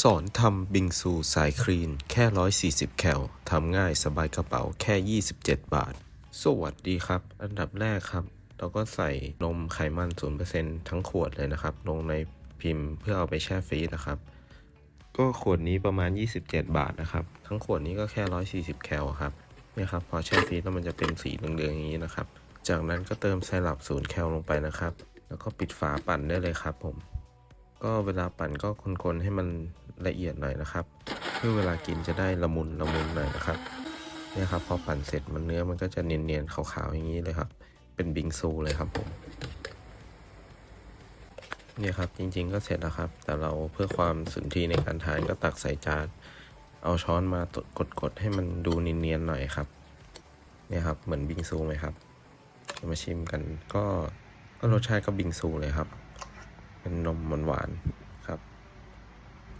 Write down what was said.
สอนทำบิงซูสายครีน แค่ 140 แคลทำง่ายสบายกระเป๋าแค่ 27 บาท สวัสดีครับ อันดับแรกครับ เราก็ใส่นมไขมัน 0%ทั้งขวดเลยนะครับ ลงในพิมพ์เพื่อเอาไปแช่ฟรีซนะครับ ก็ขวดนี้ประมาณ 27 บาทนะครับ ทั้งขวดนี้ก็แค่ 140 แคลครับเนี่ยครับ พอแช่ฟรีซแล้วมันจะเป็นสีเหลืองๆอย่างนี้นะครับ จากนั้นก็เติมไซรัป0แคลลงไปนะครับ แล้วก็ปิดฝาปั่นได้เลยครับผม ก็เวลาปั่นก็คนๆให้มันละเอียดหน่อยนะครับ เพื่อเวลากินจะได้ละมุนละมุนหน่อยนะครับเนี่ยครับพอปั่นเสร็จมันเนื้อมันก็จะเนียนๆขาวๆอย่างนี้เลยครับ เป็นบิงซูเลยครับผมเนี่ยครับจริงๆก็เสร็จแล้วครับ แต่เราเพื่อความสุนทรีในการทานก็ตักใส่จานเอาช้อนมากดๆให้มันดูเนียนๆหน่อยครับ เนี่ยครับเหมือนบิงซูไหมครับมาชิมกันก็ก็รสชาติก็บิงซูเลยครับ เป็นนมหวานๆครับ